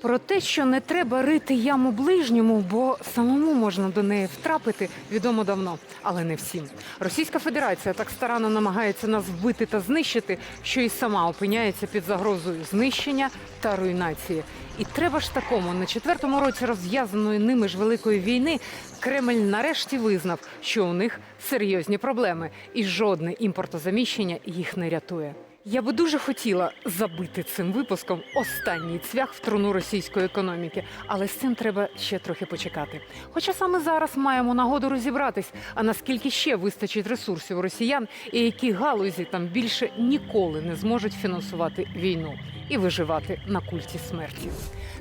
Про те, що не треба рити яму ближньому, бо самому можна до неї втрапити, відомо давно, але не всім. Російська Федерація так старанно намагається нас вбити та знищити, що і сама опиняється під загрозою знищення та руйнації. І треба ж такому на четвертому році розв'язаної ними ж великої війни Кремль нарешті визнав, що у них серйозні проблеми, і жодне імпортозаміщення їх не рятує. Я би дуже хотіла забити цим випуском останній цвях в труну російської економіки, але з цим треба ще трохи почекати. Хоча саме зараз маємо нагоду розібратись, а наскільки ще вистачить ресурсів росіян, і які галузі там більше ніколи не зможуть фінансувати війну і виживати на культі смерті.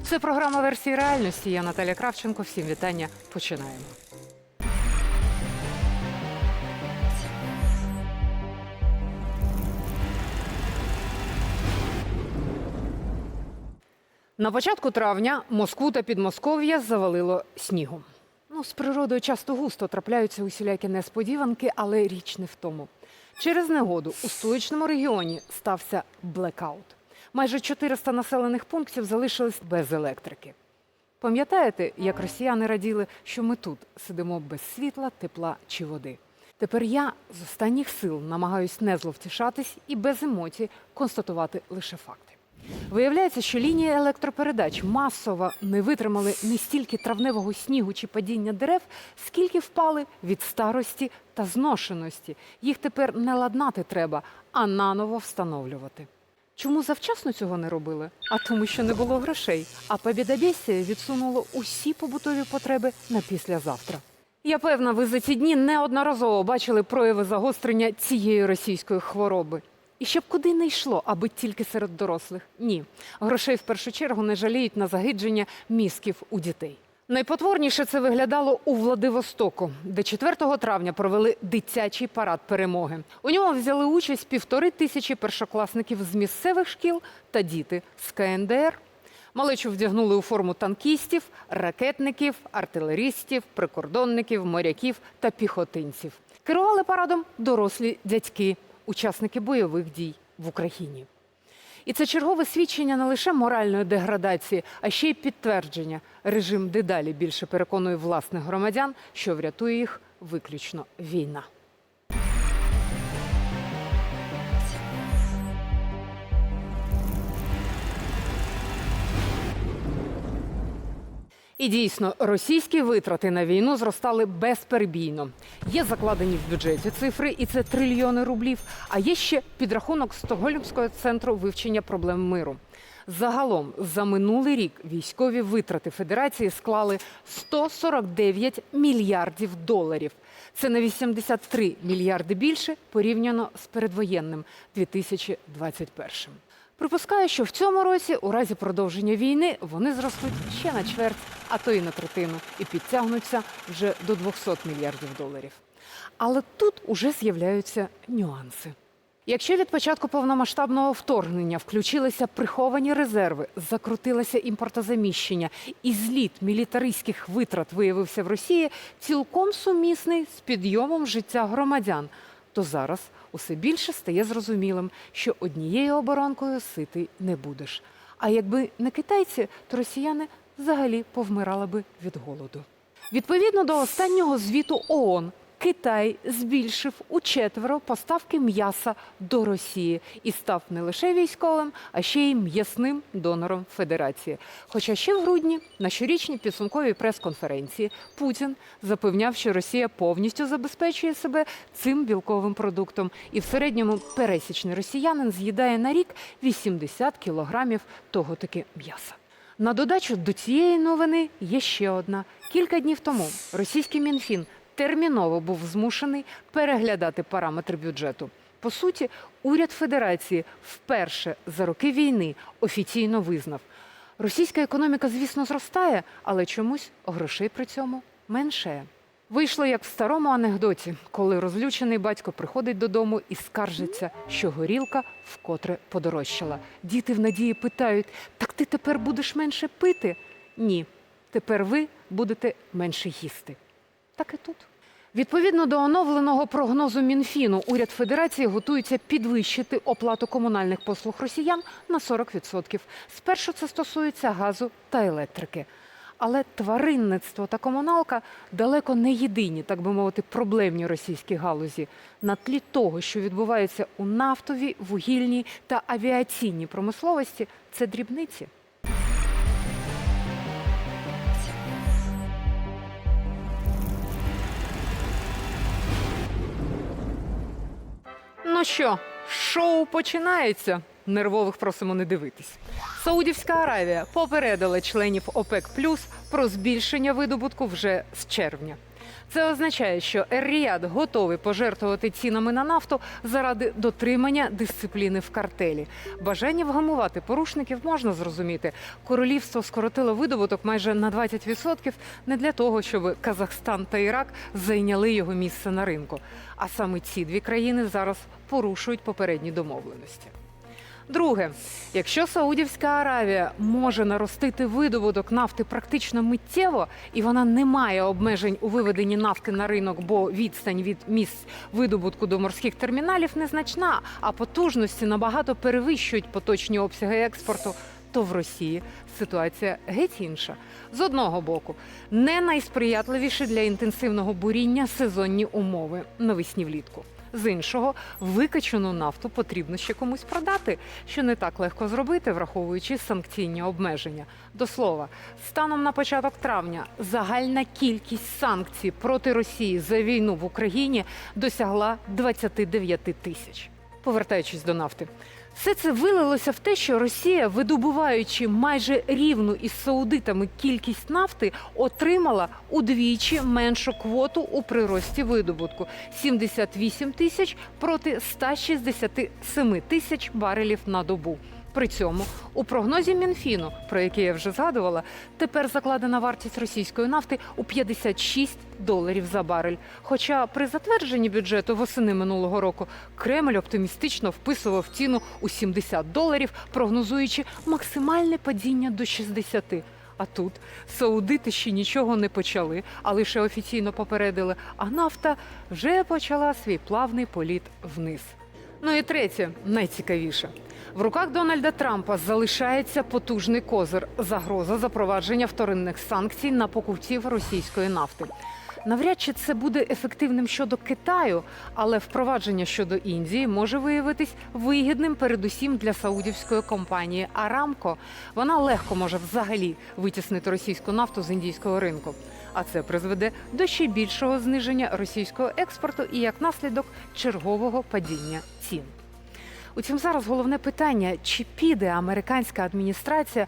Це програма версії реальності. Я Наталя Кравченко. Всім вітання. Починаємо. На початку травня Москву та Підмосков'я завалило снігом. Ну, з природою часто густо трапляються усілякі несподіванки, але річ не в тому. Через негоду у столичному регіоні стався блекаут. Майже 400 населених пунктів залишились без електрики. Пам'ятаєте, як росіяни раділи, що ми тут сидимо без світла, тепла чи води? Тепер я з останніх сил намагаюсь не зловтішатись і без емоцій констатувати лише факти. Виявляється, що лінії електропередач масово не витримали не стільки травневого снігу чи падіння дерев, скільки впали від старості та зношеності. Їх тепер не ладнати треба, а наново встановлювати. Чому завчасно цього не робили? А тому, що не було грошей. А побєдобєсія відсунуло усі побутові потреби на післязавтра. Я певна, ви за ці дні неодноразово бачили прояви загострення цієї російської хвороби. І щоб куди не йшло, аби тільки серед дорослих. Ні, грошей в першу чергу не жаліють на загидження мізків у дітей. Найпотворніше це виглядало у Владивостоку, де 4 травня провели дитячий парад перемоги. У ньому взяли участь півтори тисячі першокласників з місцевих шкіл та діти з КНДР. Малечу вдягнули у форму танкістів, ракетників, артилерістів, прикордонників, моряків та піхотинців. Керували парадом дорослі дядьки, учасники бойових дій в Україні. І це чергове свідчення не лише моральної деградації, а ще й підтвердження. Режим дедалі більше переконує власних громадян, що врятує їх виключно війна. І дійсно, російські витрати на війну зростали безперебійно. Є закладені в бюджеті цифри, і це трильйони рублів. А є ще підрахунок Стокгольмського центру вивчення проблем миру. Загалом за минулий рік військові витрати Федерації склали 149 мільярдів доларів. Це на 83 мільярди більше порівняно з передвоєнним 2021. Припускаю, що в цьому році, у разі продовження війни, вони зростуть ще на чверть, а то і на третину, і підтягнуться вже до 200 мільярдів доларів. Але тут уже з'являються нюанси. Якщо від початку повномасштабного вторгнення включилися приховані резерви, закрутилося імпортозаміщення і зліт мілітаристських витрат виявився в Росії цілком сумісний з підйомом життя громадян, то зараз усе більше стає зрозумілим, що однією оборонкою сити не будеш. А якби не китайці, то росіяни взагалі повмирали би від голоду. Відповідно до останнього звіту ООН, Китай збільшив у четверо поставки м'яса до Росії і став не лише військовим, а ще й м'ясним донором Федерації. Хоча ще в грудні на щорічній підсумковій прес-конференції Путін запевняв, що Росія повністю забезпечує себе цим білковим продуктом, і в середньому пересічний росіянин з'їдає на рік 80 кілограмів того таки м'яса. На додачу до цієї новини є ще одна. Кілька днів тому російський мінфін терміново був змушений переглядати параметри бюджету. По суті, уряд Федерації вперше за роки війни офіційно визнав, російська економіка, звісно, зростає, але чомусь грошей при цьому меншає. Вийшло як в старому анекдоті, коли розлючений батько приходить додому і скаржиться, що горілка вкотре подорожчала. Діти в надії питають: так ти тепер будеш менше пити? Ні, тепер ви будете менше їсти. Так і тут. Відповідно до оновленого прогнозу Мінфіну, уряд Федерації готується підвищити оплату комунальних послуг росіян на 40%. Спершу це стосується газу та електрики. Але тваринництво та комуналка далеко не єдині, так би мовити, проблемні російські галузі. На тлі того, що відбувається у нафтовій, вугільній та авіаційній промисловості, це дрібниці. Ну що, шоу починається. Нервових просимо не дивитись. Саудівська Аравія попередила членів ОПЕК Плюс про збільшення видобутку вже з червня. Це означає, що Ер-Ріяд готовий пожертвувати цінами на нафту заради дотримання дисципліни в картелі. Бажання вгамувати порушників можна зрозуміти. Королівство скоротило видобуток майже на 20% не для того, щоб Казахстан та Ірак зайняли його місце на ринку. А саме ці дві країни зараз порушують попередні домовленості. Друге, якщо Саудівська Аравія може наростити видобуток нафти практично миттєво, і вона не має обмежень у виведенні нафти на ринок, бо відстань від місць видобутку до морських терміналів незначна, а потужності набагато перевищують поточні обсяги експорту. То в Росії ситуація геть інша. З одного боку, не найсприятливіші для інтенсивного буріння сезонні умови навесні влітку. З іншого, викачену нафту потрібно ще комусь продати, що не так легко зробити, враховуючи санкційні обмеження. До слова, станом на початок травня загальна кількість санкцій проти Росії за війну в Україні досягла 29 тисяч. Повертаючись до нафти. Все це вилилося в те, що Росія, видобуваючи майже рівну із саудитами кількість нафти, отримала удвічі меншу квоту у прирості видобутку 78 тисяч проти 167 тисяч барелів на добу. При цьому у прогнозі Мінфіну, про який я вже згадувала, тепер закладена вартість російської нафти у 56 доларів за барель. Хоча при затвердженні бюджету восени минулого року Кремль оптимістично вписував ціну у 70 доларів, прогнозуючи максимальне падіння до 60. А тут саудити ще нічого не почали, а лише офіційно попередили. А нафта вже почала свій плавний політ вниз. Ну і третє, найцікавіше. В руках Дональда Трампа залишається потужний козир загроза запровадження вторинних санкцій на покупців російської нафти. Навряд чи це буде ефективним щодо Китаю, але впровадження щодо Індії може виявитись вигідним передусім для саудівської компанії Арамко. Вона легко може взагалі витіснити російську нафту з індійського ринку. А це призведе до ще більшого зниження російського експорту і як наслідок чергового падіння цін. Утім, зараз головне питання: чи піде американська адміністрація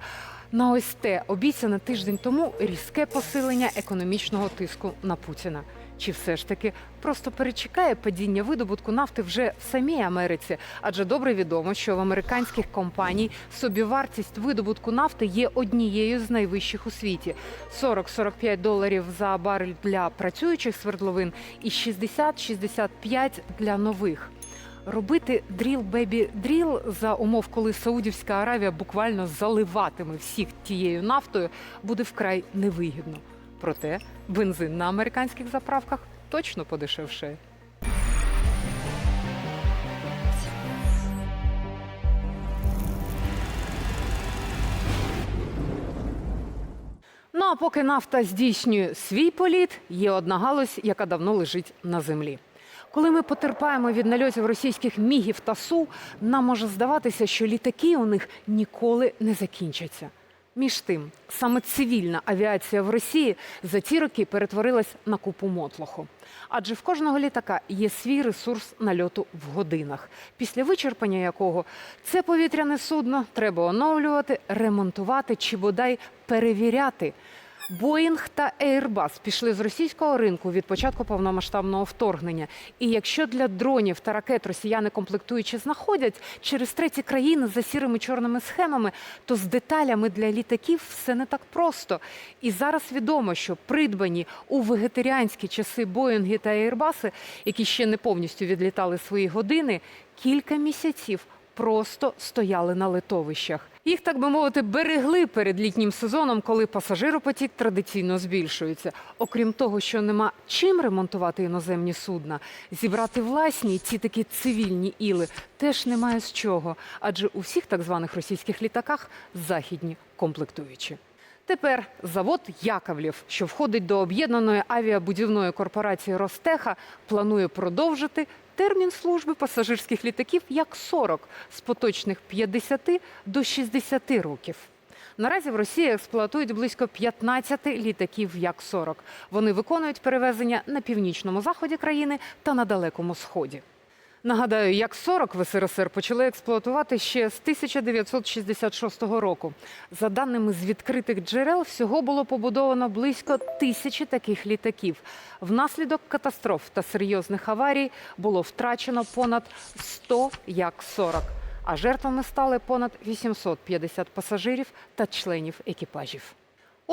на ось те обіцяне тиждень тому різке посилення економічного тиску на Путіна? Чи все ж таки просто перечекає падіння видобутку нафти вже в самій Америці? Адже добре відомо, що в американських компаній собівартість видобутку нафти є однією з найвищих у світі: 40-45 доларів за барель для працюючих свердловин і 60-65 для нових. Робити дріл бебі дріл за умов, коли Саудівська Аравія буквально заливатиме всіх тією нафтою, буде вкрай невигідно. Проте бензин на американських заправках точно подешевшає. Ну а поки нафта здійснює свій політ, є одна галузь, яка давно лежить на землі. Коли ми потерпаємо від нальотів російських мігів та су, нам може здаватися, що літаки у них ніколи не закінчаться. Між тим, саме цивільна авіація в Росії за ці роки перетворилась на купу мотлоху. Адже в кожного літака є свій ресурс нальоту в годинах, після вичерпання якого це повітряне судно треба оновлювати, ремонтувати чи бодай перевіряти. Боїнг та Airbus пішли з російського ринку від початку повномасштабного вторгнення. І якщо для дронів та ракет росіяни комплектуючі знаходять через треті країни за сірими чорними схемами, то з деталями для літаків все не так просто. І зараз відомо, що придбані у вегетаріанські часи Боїнги та Airbus, які ще не повністю відлітали свої години, кілька місяців просто стояли на литовищах. Їх, так би мовити, берегли перед літнім сезоном, коли пасажиропотік традиційно збільшується. Окрім того, що нема чим ремонтувати іноземні судна, зібрати власні ці такі цивільні іли теж немає з чого, адже у всіх так званих російських літаках західні комплектуючі. Тепер завод Яковлєв, що входить до об'єднаної авіабудівної корпорації Ростеха, планує продовжити термін служби пасажирських літаків як 40 з поточних 50 до 60 років. Наразі в Росії експлуатують близько 15 літаків як 40. Вони виконують перевезення на північному заході країни та на далекому сході. Нагадаю, як 40 в СРСР почали експлуатувати ще з 1966 року. За даними з відкритих джерел, всього було побудовано близько тисячі таких літаків. Внаслідок катастроф та серйозних аварій було втрачено понад 100 як 40. А жертвами стали понад 850 пасажирів та членів екіпажів.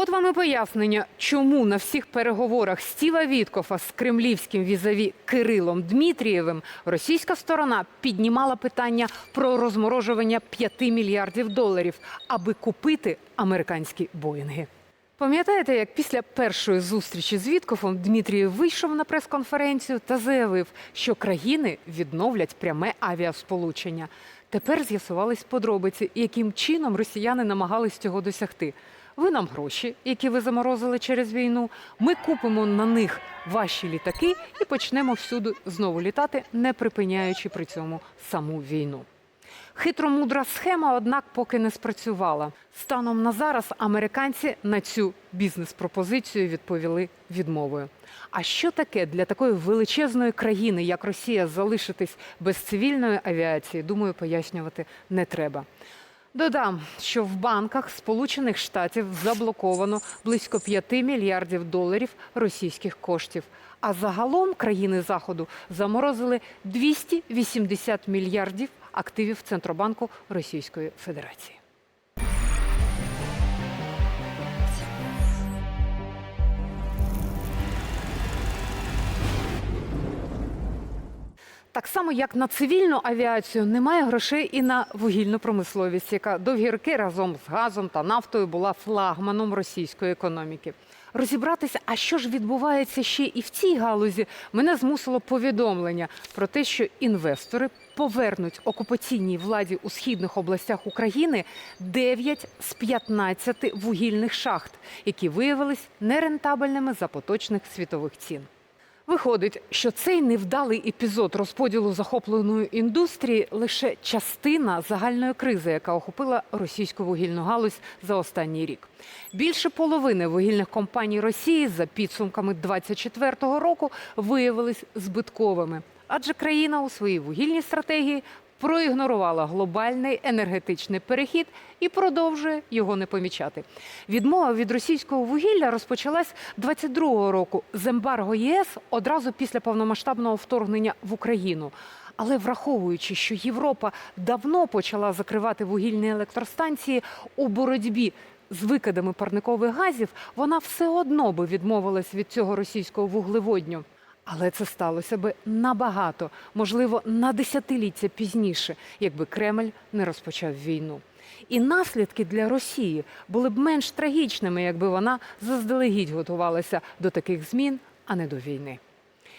От вам і пояснення, чому на всіх переговорах Стіва Віткофа з кремлівським візаві Кирилом Дмитрієвим російська сторона піднімала питання про розморожування 5 мільярдів доларів, аби купити американські боїнги. Пам'ятаєте, як після першої зустрічі з Віткофом Дмитрієв вийшов на прес-конференцію та заявив, що країни відновлять пряме авіасполучення. Тепер з'ясувались подробиці, яким чином росіяни намагались цього досягти. Ви нам гроші, які ви заморозили через війну. Ми купимо на них ваші літаки і почнемо всюди знову літати, не припиняючи при цьому саму війну. Хитромудра схема, однак, поки не спрацювала. Станом на зараз американці на цю бізнес-пропозицію відповіли відмовою. А що таке для такої величезної країни, як Росія, залишитись без цивільної авіації? Думаю, пояснювати не треба. Додам, що в банках Сполучених Штатів заблоковано близько 5 мільярдів доларів російських коштів. А загалом країни заходу заморозили 280 мільярдів активів Центробанку Російської Федерації. Так само, як на цивільну авіацію, немає грошей і на вугільну промисловість, яка довгі роки разом з газом та нафтою була флагманом російської економіки. Розібратися, а що ж відбувається ще і в цій галузі, мене змусило повідомлення про те, що інвестори повернуть окупаційній владі у східних областях України 9 з 15 вугільних шахт, які виявились нерентабельними за поточних світових цін. Виходить, що цей невдалий епізод розподілу захопленої індустрії лише частина загальної кризи, яка охопила російську вугільну галузь за останній рік. Більше половини вугільних компаній Росії за підсумками 2024 року виявились збитковими, адже країна у своїй вугільній стратегії проігнорувала глобальний енергетичний перехід і продовжує його не помічати. Відмова від російського вугілля розпочалась 22-го року з ембарго ЄС одразу після повномасштабного вторгнення в Україну. Але враховуючи, що Європа давно почала закривати вугільні електростанції у боротьбі з викидами парникових газів, вона все одно би відмовилась від цього російського вуглеводню. Але це сталося би набагато, можливо, на десятиліття пізніше, якби Кремль не розпочав війну. І наслідки для Росії були б менш трагічними, якби вона заздалегідь готувалася до таких змін, а не до війни.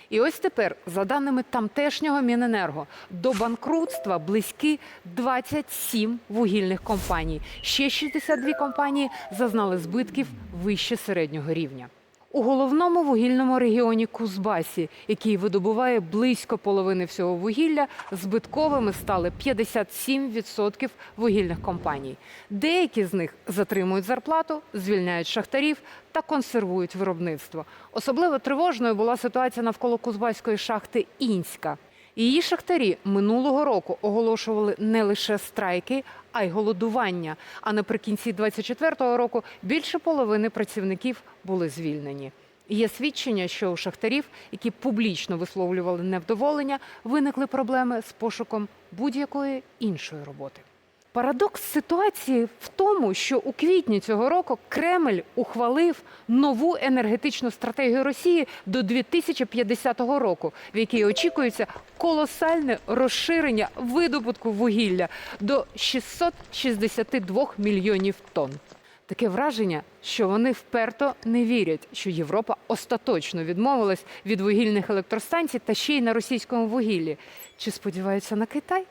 І ось тепер, за даними тамтешнього Міненерго, до банкрутства близькі 27 вугільних компаній. Ще 62 компанії зазнали збитків вище середнього рівня. У головному вугільному регіоні Кузбасі, який видобуває близько половини всього вугілля, збитковими стали 57% вугільних компаній. Деякі з них затримують зарплату, звільняють шахтарів та консервують виробництво. Особливо тривожною була ситуація навколо Кузбаської шахти Інська. Її шахтарі минулого року оголошували не лише страйки, а й голодування. А наприкінці 24-го року більше половини працівників були звільнені. Є свідчення, що у шахтарів, які публічно висловлювали невдоволення, виникли проблеми з пошуком будь-якої іншої роботи. Парадокс ситуації в тому, що у квітні цього року Кремль ухвалив нову енергетичну стратегію Росії до 2050 року, в якій очікується колосальне розширення видобутку вугілля до 662 мільйонів тонн. Таке враження, що вони вперто не вірять, що Європа остаточно відмовилась від вугільних електростанцій та ще й на російському вугіллі. Чи сподіваються на Китай?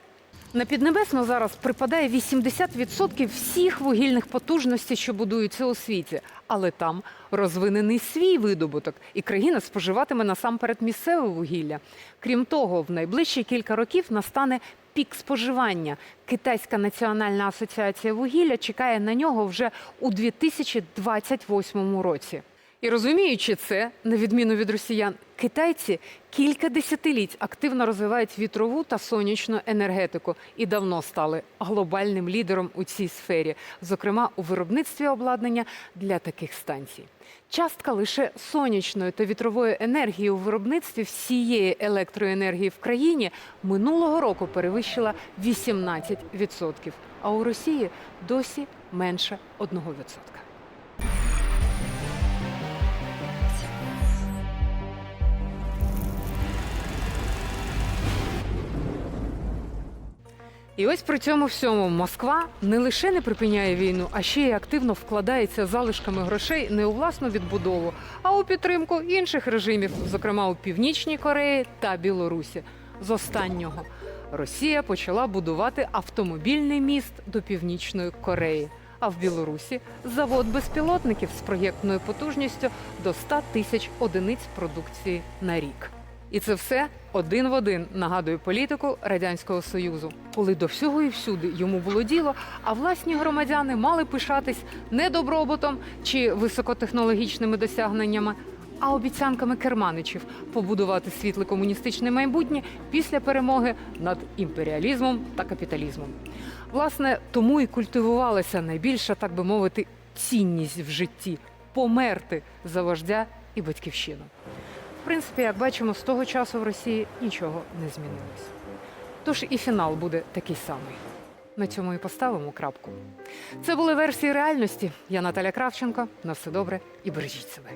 На Піднебесну зараз припадає 80% всіх вугільних потужностей, що будуються у світі. Але там розвинений свій видобуток, і країна споживатиме насамперед місцеве вугілля. Крім того, в найближчі кілька років настане пік споживання. Китайська національна асоціація вугілля чекає на нього вже у 2028 році. І розуміючи це, на відміну від росіян, китайці кілька десятиліть активно розвивають вітрову та сонячну енергетику і давно стали глобальним лідером у цій сфері, зокрема у виробництві обладнання для таких станцій. Частка лише сонячної та вітрової енергії у виробництві всієї електроенергії в країні минулого року перевищила 18%, а у Росії досі менше 1%. І ось при цьому всьому Москва не лише не припиняє війну, а ще й активно вкладається залишками грошей не у власну відбудову, а у підтримку інших режимів, зокрема у Північній Кореї та Білорусі. З останнього Росія почала будувати автомобільний міст до Північної Кореї. А в Білорусі завод безпілотників з проєктною потужністю до 100 тисяч одиниць продукції на рік. І це все один в один нагадує політику радянського союзу, коли до всього і всюди йому було діло, а власні громадяни мали пишатись не добробутом чи високотехнологічними досягненнями, а обіцянками керманичів побудувати світле комуністичне майбутнє після перемоги над імперіалізмом та капіталізмом. Власне, тому і культивувалася найбільша, так би мовити, цінність в житті померти за вождя і батьківщину. В принципі, як бачимо, з того часу в Росії нічого не змінилось. Тож і фінал буде такий самий. На цьому і поставимо крапку. Це були версії реальності. Я Наталя Кравченко. На все добре і бережіть себе.